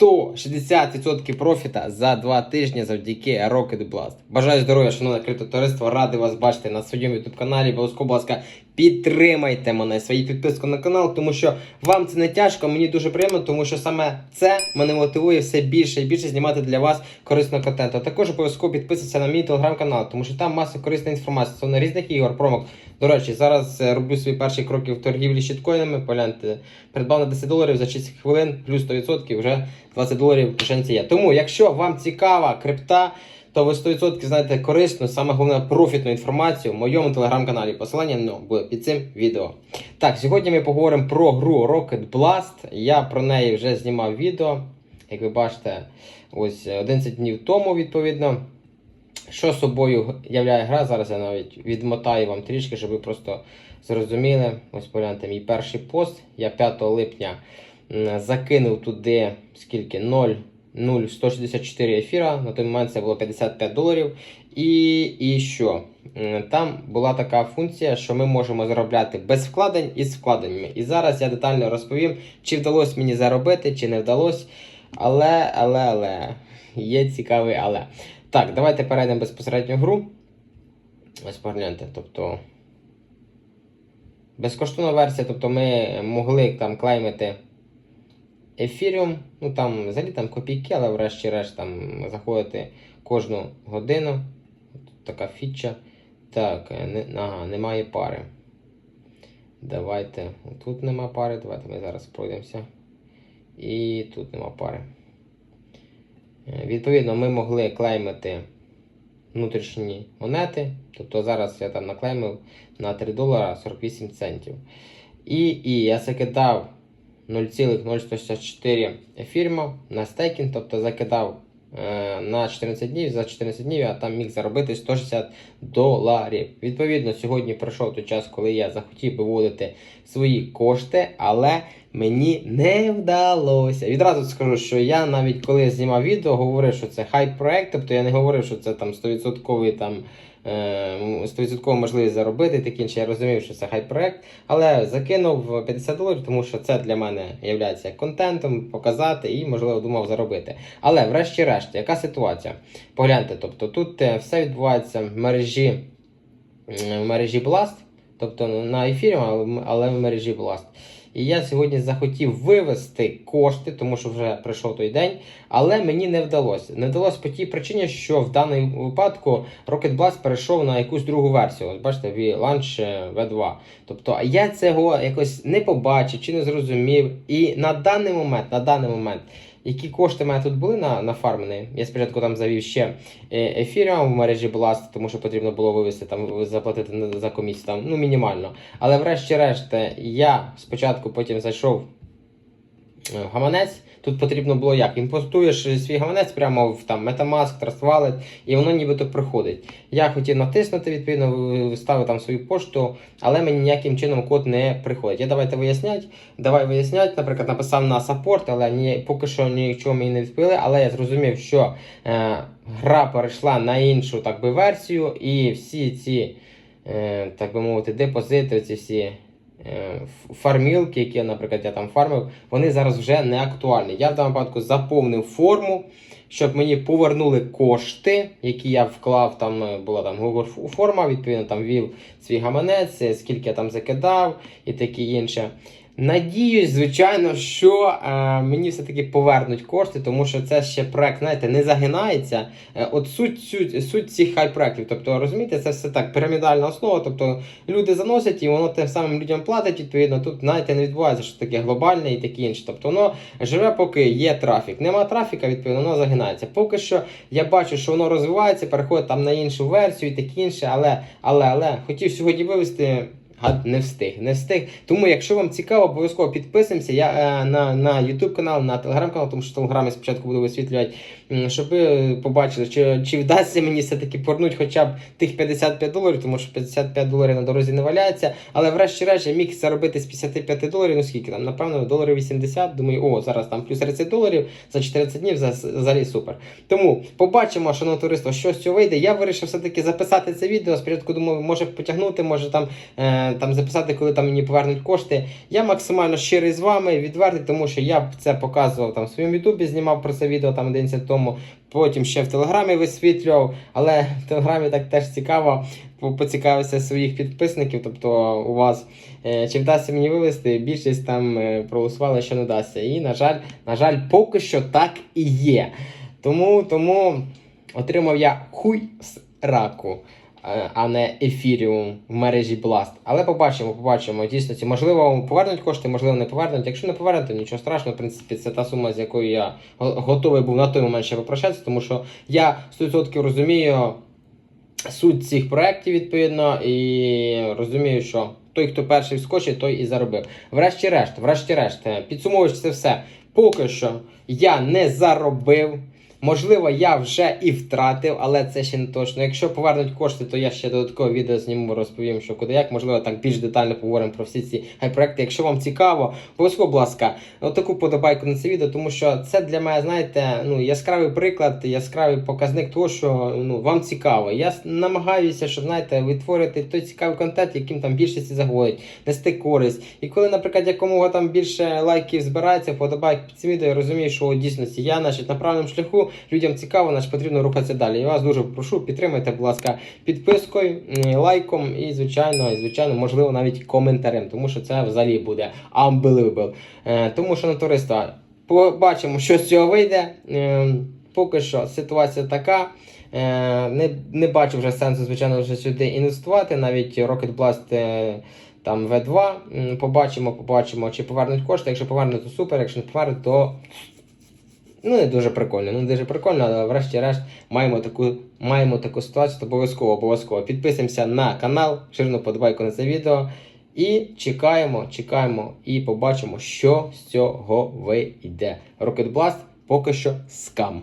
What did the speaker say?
160% профіта за два тижні завдяки Rocket Blast. Бажаю здоров'я, шановне криптотовариство, радий вас бачити на своєму YouTube каналі. Обов'язково, будь ласка, підтримайте мене своєю підпискою на канал, тому що вам це не тяжко, мені дуже приємно, тому що саме це мене мотивує все більше і більше знімати для вас корисного контенту. Також обов'язково підписуйтесь на мій телеграм-канал, тому що там маса корисної інформації стосовно різних ігор, промок. До речі, зараз е, роблю свої перші кроки в торгівлі щиткоїнами. Погляньте, придбав на 10 доларів за 6 хвилин, плюс 100%, вже 20 доларів в. Тому, якщо вам цікава крипта, то ви 100% знаєте корисну, саме головне профітну інформацію в моєму телеграм-каналі. Посилання ну, буде під цим відео. Так, сьогодні ми поговоримо про гру Rocket Blast. Я про неї вже знімав відео. Як ви бачите, ось 11 днів тому, відповідно. Що собою являє гра, зараз я навіть відмотаю вам трішки, щоб ви просто зрозуміли. Ось погляньте, мій перший пост. Я 5 липня закинув туди скільки 0, 0,164 ефіра. На той момент це було 55 доларів. І, і що? Там була така функція, що ми можемо заробляти без вкладень і з вкладеннями. І зараз я детально розповім, чи вдалося мені заробити, чи не вдалося. Але, але, але, є цікавий але. Так, давайте перейдемо безпосередньо в гру. Ось погляньте, тобто. Безкоштовна версія, тобто ми могли там клеймити Ethereum, ну там взагалі там копійки, але врешті-решт там заходити кожну годину. Тут така фіча. Так, е, не, ага, немає пари. Давайте. Тут нема пари, давайте ми зараз пройдемося. І тут нема пари. Е, Відповідно, ми могли клеймити внутрішні монети. Тобто зараз я там наклеймив на 3 долара 48 центів. І, і я закидав 0,0164 ефірма на стейкінг, тобто закидав е, на 14 днів. За 14 днів я там міг заробити 160 доларів. Відповідно, сьогодні прийшов той час, коли я захотів би вводити свої кошти, але мені не вдалося. Відразу скажу, що я навіть коли знімав відео, говорив, що це хайп проект, тобто я не говорив, що це там 100% там. Е, 100% можливість заробити таке інше. Я розумів, що це хайп проект, але закинув 50 доларів, тому що це для мене є контентом, показати і, можливо, думав заробити. Але, врешті-решт, яка ситуація? Погляньте, тобто тут е, все відбувається в мережі, в мережі Blast, тобто на ефірі, але в мережі Blast. І я сьогодні захотів вивести кошти, тому що вже прийшов той день, але мені не вдалося. Не вдалося по тій причині, що в даному випадку Rocket Blast перейшов на якусь другу версію. Ось бачите, V-Launch V2. Тобто я цього якось не побачив чи не зрозумів. І на даний момент, на даний момент, які кошти в мене тут були на, на фармені, я спочатку там завів ще е, ефіріум в мережі Blast, тому що потрібно було вивести там заплатити за комісію там, ну мінімально. Але врешті-решт е, я спочатку потім зайшов гаманець. Тут потрібно було як? Імпортуєш свій гаманець прямо в там Metamask, Trust Wallet, і воно нібито приходить. Я хотів натиснути, відповідно, в- вставив там свою пошту, але мені ніяким чином код не приходить. Я давайте вияснять. Давай вияснять, наприклад, написав на саппорт, але ні, поки що нічого мені не відповіли. Але я зрозумів, що е, гра перейшла на іншу так би, версію, і всі ці, е, так би мовити, депозити, ці всі. Е, Фармілки, які, наприклад, я там фармив, вони зараз вже не актуальні. Я в даному випадку заповнив форму, щоб мені повернули кошти, які я вклав. Там е, була там Google форма, відповідно, там ввів свій гаманець, е, скільки я там закидав і таке інше. Надіюсь, звичайно, що е, мені все-таки повернуть кошти, тому що це ще проект, знаєте, не загинається. Е, от суть, суть, суть цих хай-проектів. Тобто, розумієте, це все так, пірамідальна основа. Тобто люди заносять і воно тим самим людям платить. Відповідно, тут знаєте, не відбувається, що таке глобальне і таке інше. Тобто воно живе, поки є трафік. Нема трафіка, відповідно, воно загинається. Поки що я бачу, що воно розвивається, переходить там на іншу версію і таке інше, але, але, але хотів сьогодні вивести. Гад не встиг, не встиг. Тому, якщо вам цікаво, обов'язково підписуємося. Я е, на, на YouTube канал, на Telegram канал, тому що Telegram я спочатку буду висвітлювати, щоб ви побачили, чи, чи вдасться мені все-таки порнути хоча б тих 55 доларів, тому що 55 доларів на дорозі не валяється. Але врешті-решт я міг заробити з 55 доларів, ну скільки там, напевно, доларів 80. Думаю, о, зараз там плюс 30 доларів за 14 днів за- взагалі супер. Тому побачимо, шановне товариство, що з цього вийде. Я вирішив все-таки записати це відео. Спочатку думав, може потягнути, може там. Е, там записати, коли там мені повернуть кошти. Я максимально щирий з вами, відвертий, тому що я це показував там в своєму ютубі, знімав про це відео там 11 тому. Потім ще в Телеграмі висвітлював, але в Телеграмі так теж цікаво. Поцікавився своїх підписників, тобто у вас, е, чи вдасться мені вивести, більшість там е, проголосували, що не вдасться. І, на жаль, на жаль, поки що так і є. Тому, тому отримав я хуй з раку, а не ефіріум в мережі Blast. Але побачимо, побачимо. Дійсно, можливо, повернуть кошти, можливо, не повернуть. Якщо не повернуть, то нічого страшного. В принципі, це та сума, з якою я готовий був на той момент ще попрощатися, тому що я 100% розумію суть цих проєктів, відповідно, і розумію, що той, хто перший вскочить, той і заробив. Врешті-решт, врешті-решт, е, підсумовуючи це все, поки що я не заробив. Можливо, я вже і втратив, але це ще не точно. Якщо повернуть кошти, то я ще додаткове відео зніму, розповім, що куди як. Можливо, так більш детально поговоримо про всі ці гай-проекти. Якщо вам цікаво, обов'язково, будь ласка, отаку подобайку на це відео, тому що це для мене, знаєте, ну яскравий приклад, яскравий показник того, що ну вам цікаво. Я намагаюся, щоб знаєте, витворити той цікавий контент, яким там більшості заходить, нести користь. І коли, наприклад, якомога там більше лайків збирається, подобайк під цим відео, я розумію, що у дійсності я значить, на правильному шляху, людям цікаво, значить потрібно рухатися далі. Я вас дуже прошу, підтримайте, будь ласка, підпискою, лайком і, звичайно, і, звичайно, можливо, навіть коментарем, тому що це взагалі буде unbelievable. Е, тому що на туриста побачимо, що з цього вийде. Е, поки що ситуація така. Е, не, не бачу вже сенсу, звичайно, вже сюди інвестувати. Навіть Rocket Blast там V2. Побачимо, побачимо, чи повернуть кошти. Якщо повернуть, то супер, якщо не повернуть, то ну, не дуже прикольно. Ну, не дуже прикольно, але врешті-решт маємо таку, маємо таку ситуацію, то обов'язково, обов'язково підписуємося на канал, ширину подобайку на це відео. І чекаємо, чекаємо і побачимо, що з цього вийде. Rocket Blast поки що скам.